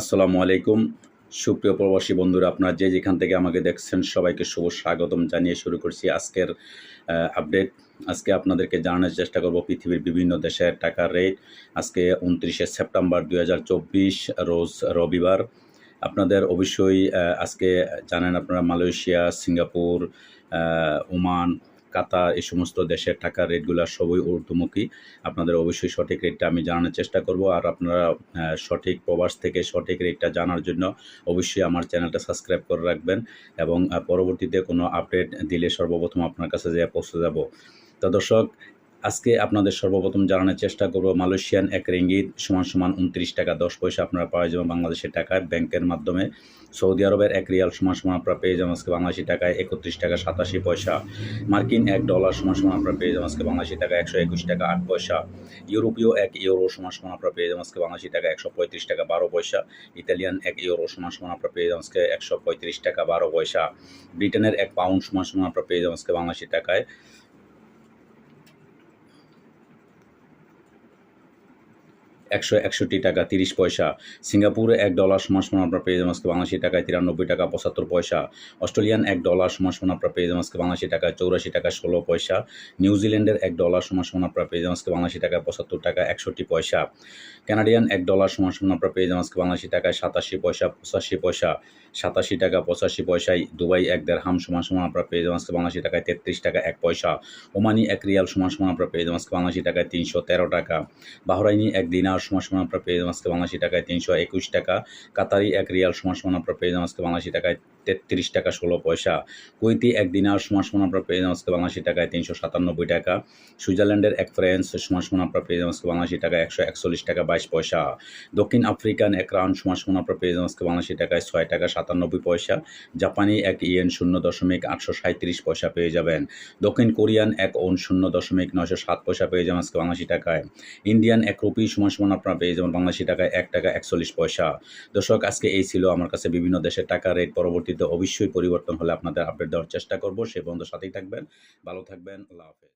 আসসালামু আলাইকুম। সুপ্রিয় প্রবাসী বন্ধুরা, আপনারা যে যেখান থেকে আমাকে দেখছেন, সবাইকে শুভ স্বাগতম জানিয়ে শুরু করছি আজকের আপডেট আজকে আপনাদেরকে জানানোর চেষ্টা করব পৃথিবীর বিভিন্ন দেশের টাকার রেট আজকে উনত্রিশে সেপ্টেম্বর দু হাজার চব্বিশ, রোজ রবিবার। আপনাদের অবশ্যই আজকে জানেন আপনারা মালয়েশিয়া, সিঙ্গাপুর ওমান কাতার এই সমস্ত দেশের টাকার রেটগুলো সবই ঊর্ধ্বমুখী। আপনাদের অবশ্যই সঠিক রেটটা আমি জানানোর চেষ্টা করব। আর আপনারা সঠিক প্রবাস থেকে সঠিক রেটটা জানার জন্য অবশ্যই আমার চ্যানেলটা সাবস্ক্রাইব করে রাখবেন এবং পরবর্তীতে কোনো আপডেট দিলে সর্বপ্রথম আপনার কাছে যে পৌঁছে যাব। তো দর্শক আজকে আপনাদের সর্বপ্রথম জানানোর চেষ্টা করব, মালয়েশিয়ান এক রিঙ্গিত সমান সমান উনত্রিশ টাকা, দশ পয়সা আপনারা পাওয়া যাবেন বাংলাদেশের টাকায় ব্যাংকের মাধ্যমে। সৌদি আরবের এক রিয়াল সমান সমান আপনারা পেয়ে যাবেন আজকে বাংলাদেশি টাকায় একত্রিশ টাকা, সাতাশি পয়সা। মার্কিন এক ডলার সমান সমান আপনারা পেয়ে যাবেন আজকে বাংলাদেশি টাকা একশো একুশ টাকা, আট পয়সা। ইউরোপীয় এক ইউরো সমান সমান আপনারা পেয়ে যাবেন আজকে বাংলাদেশি টাকা একশো পঁয়ত্রিশ টাকা, বারো পয়সা। ইতালিয়ান এক ইউরো সমান সমান আপনারা পেয়ে যাবেন আজকে একশো পঁয়ত্রিশ টাকা, বারো পয়সা। ব্রিটেনের এক পাউন্ড সমান সমান আপনারা পেয়ে যাবেন আজকে বাংলাদেশি টাকায়। একশো একষট্টি টাকা তিরিশ পয়সা। সিঙ্গাপুরে এক ডলার সমান সমান আপনার পেয়ে যাবেন বাংলাদেশি টাকায় তিরানব্বই টাকা পঁচাত্তর পয়সা। অস্ট্রেলিয়ান এক ডলার সমান সমান আপনার পেয়ে যাবেন বাংলাদেশি টাকায় চৌরাশি টাকা ষোলো পয়সা। নিউজিল্যান্ডের এক ডলার সমান সমান আপনার পেয়ে যাবেন বাংলাদেশি টাকায় পঁচাত্তর টাকা একষট্টি পয়সা। কানাডিয়ান এক ডলার সমান সমান আপনার পেয়ে যাবেন বাংলাদেশি টাকায় সাতাশি পয়সা, পঁচাশি পয়সা। সাতাশি টাকা, পঁচাশি পয়সায় দুবাই এক দেড় হাম সমান সমান আপনার পেয়ে যাবেন বাংলাদেশি টাকায় তেত্রিশ টাকা এক পয়সা। ওমানি এক রিয়াল সমান সমান আপনার পেয়ে যাবেন বাংলাদেশি টাকায় তিনশো তেরো টাকা। বাহরাইনি এক দিনার সমান সমান আপনার পেয়ে যাবেন আজকে বাংলাদেশি টাকায় তিনশো একুশ টাকা। কাতারি এক রিয়াল সমান সমান আপনার পেয়ে যাবেন আজকে বাংলাদেশি টাকায় তেত্রিশ টাকা ষোলো পয়সা। কুইতি এক দিনার সমান সমান আপনার পেয়ে যাবেন আজকে বাংলাদেশি টাকায় তিনশো সাতানব্বই টাকা। সুইজারল্যান্ডের এক ফ্রেন্স সমান সমান আপনার পেয়ে যাবেন আজকে বাংলাদেশি টাকায় একশো একচল্লিশ টাকা বাইশ পয়সা। দক্ষিণ আফ্রিকান এক রাউন সমান সমান আপনার পেয়ে যাবেন আজকে বাংলাদেশি টাকায় ছয় টাকা সাতানব্বই পয়সা। জাপানি এক ইয়েন শূন্য দশমিক আটশো সাঁত্রিশ পয়সা পেয়ে যাবেন। দক্ষিণ কোরিয়ান এক ওন শূন্য দশমিক নয়শো সাত পয়সা পেয়ে যাবেন আজকে বাংলাদেশি টাকায়। ইন্ডিয়ান এক রুপি সমান সমান আপনারা পেয়ে যাবেন বাংলাদেশি টাকায় এক টাকা একচল্লিশ পয়সা। দর্শক, আজকে এই ছিল আমার কাছে বিভিন্ন দেশের টাকা রেট। পরবর্তীতে অবশ্যই পরিবর্তন হলে আপনাদের আপডেট দেওয়ার চেষ্টা করব। সে বন্ধুর সাথেই থাকবেন। ভালো থাকবেন। আল্লাহ হাফেজ।